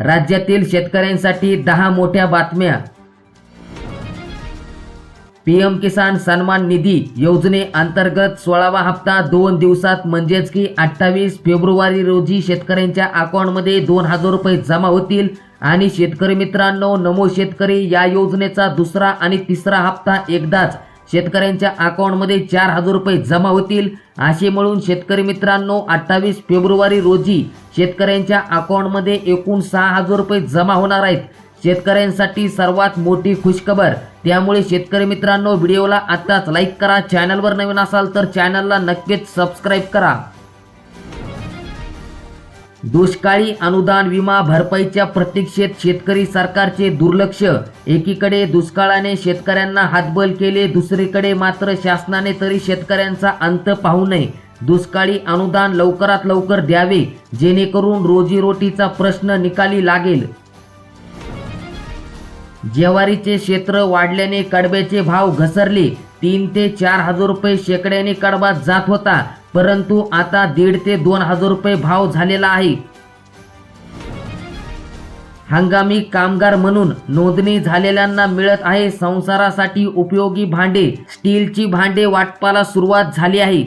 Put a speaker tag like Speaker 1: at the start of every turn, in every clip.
Speaker 1: राज्यातील शेतकऱ्यांसाठी दहा मोठ्या बातम्या. पीएम किसान सन्मान निधी योजने अंतर्गत सोळावा हप्ता दोन दिवसात म्हणजेच की अठ्ठावीस फेब्रुवारी रोजी शेतकऱ्यांच्या अकाउंटमध्ये दोन हजार रुपये जमा होतील. आणि शेतकरी मित्रांनो नमो शेतकरी या योजनेचा दुसरा आणि तिसरा हप्ता एकदाच शेतकऱ्यांच्या अकाउंटमध्ये चार हजार रुपये जमा होतील. असे म्हणून शेतकरी मित्रांनो अठ्ठावीस फेब्रुवारी रोजी शेतकऱ्यांच्या अकाउंटमध्ये एकूण सहा हजार रुपये जमा होणार आहेत. शेतकऱ्यांसाठी सर्वात मोठी खुशखबर. त्यामुळे शेतकरी मित्रांनो व्हिडिओला आत्ताच लाईक करा. चॅनलवर नवीन असाल तर चॅनलला नक्कीच सबस्क्राईब करा. दुष्काळी अनुदान विमा भरपाईच्या प्रतीक्षेत शेतकरी सरकारचे दुर्लक्ष. एकीकडे दुष्काळाने शेतकऱ्यांना हातबल केले दुसरीकडे मात्र शासनाने तरी शेतकऱ्यांचा अंत पाहू नये. दुष्काळी अनुदान लवकरात लवकर द्यावे जेणेकरून रोजीरोटीचा प्रश्न निकाली लागेल. ज्वारीचे क्षेत्र वाढल्याने कडब्याचे भाव घसरले. तीन ते चार हजार रुपये शेकड्याने कडबा जात होता परंतु आता दीड ते दोन हजार रुपये भाव झालेला आहे. हंगामी कामगार म्हणून नोंदणी झालेल्यांना मिळत आहे संसारासाठी उपयोगी भांडे. स्टीलची भांडे वाटपाला सुरुवात झाली आहे.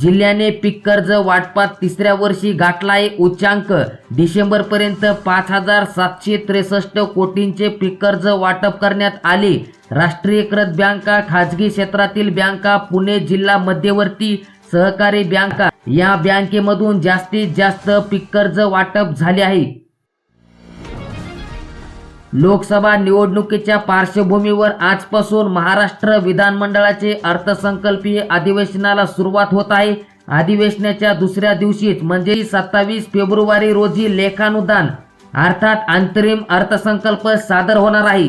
Speaker 1: जिल्ह्याने पीक कर्ज वाटपात तिसऱ्या वर्षी गाठला आहे उच्चांक. डिसेंबरपर्यंत पाच हजार सातशे त्रेसष्ट कोटींचे पीक कर्ज वाटप करण्यात आले. राष्ट्रीयकृत बँका खाजगी क्षेत्रातील बँका पुणे जिल्हा मध्यवर्ती सहकारी बँका. या बँकेमधून जास्तीत जास्त पीक कर्ज वाटप झाले आहे. लोकसभा निवडणुकीच्या पार्श्वभूमीवर आजपासून महाराष्ट्र विधानमंडळाचे अर्थसंकल्पीय अधिवेशनाला सुरुवात होत आहे. अधिवेशनाच्या दुसऱ्या दिवशीच म्हणजे सत्तावीस फेब्रुवारी रोजी लेखानुदान अर्थात अंतरिम अर्थसंकल्प सादर होणार आहे.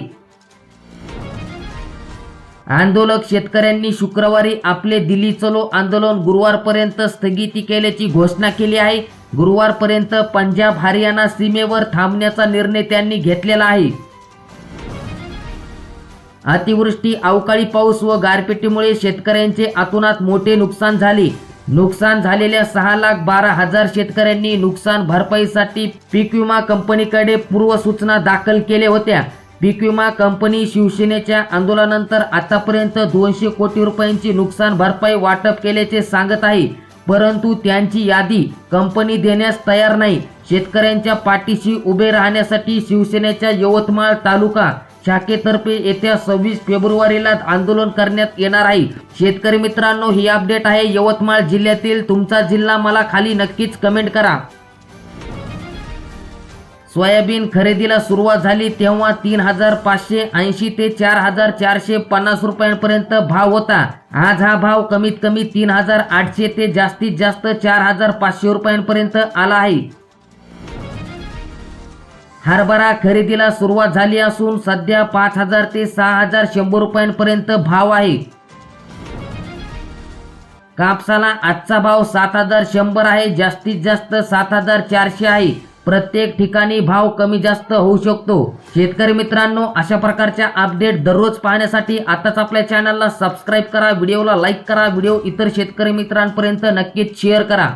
Speaker 1: आंदोलक शेतकऱ्यांनी शुक्रवारी आपले दिल्ली चलो आंदोलन गुरुवारपर्यंत स्थगिती केल्याची घोषणा केली आहे. गुरुवारपर्यंत पंजाब हरियाणा सीमेवर थांबण्याचा निर्णय त्यांनी घेतलेला आहे. अतिवृष्टी अवकाळी पाऊस व गारपिटीमुळे शेतकऱ्यांचे अतोनात मोठे नुकसान झाले. नुकसान झालेल्या सहा लाख बारा हजार शेतकऱ्यांनी नुकसान भरपाईसाठी पीक विमा कंपनीकडे पूर्वसूचना दाखल केल्या होत्या. पीक विमा कंपनी शिवसेनेच्या आंदोलनानंतर आतापर्यंत दोनशे कोटी रुपयांची नुकसान भरपाई वाटप केल्याचे सांगत आहे. परंतु त्यांची यादी कंपनी देण्यास तयार नाही. शेतकऱ्यांच्या पाठीशी उभे राहण्यासाठी शिवसेनेच्या यवतमाळ तालुका शाखेतर्फे येत्या सव्वीस फेब्रुवारीला आंदोलन करण्यात येणार आहे. शेतकरी मित्रांनो ही अपडेट आहे यवतमाळ जिल्ह्यातील. तुमचा जिल्हा मला खाली नक्कीच कमेंट करा. सोयाबीन खरेदीला सुरुवात झाली तेव्हा तीन हजार पाचशे ऐंशी ते चार हजार चारशे पन्नास रुपयांपर्यंत भाव होता. आज हा भाव कमीत कमी तीन हजार आठशे ते जास्तीत जास्त चार हजार पाचशे रुपयांपर्यंत आला आहे. हरभरा खरेदीला सुरुवात झाली असून सध्या पाच हजार ते सहा हजार शंभर रुपयांपर्यंत भाव आहे. कापसाला आजचा भाव सात हजार शंभर आहे जास्तीत जास्त सात हजार चारशे आहे. प्रत्येक ठिकाणी भाव कमी जास्त होऊ शकतो. शेतकरी मित्रांनो अशा प्रकारच्या अपडेट दररोज पाहण्यासाठी आताच आपल्या चॅनलला सबस्क्राईब करा व्हिडिओला लाईक करा व्हिडिओ इतर शेतकरी मित्रांपर्यंत नक्कीच शेअर करा.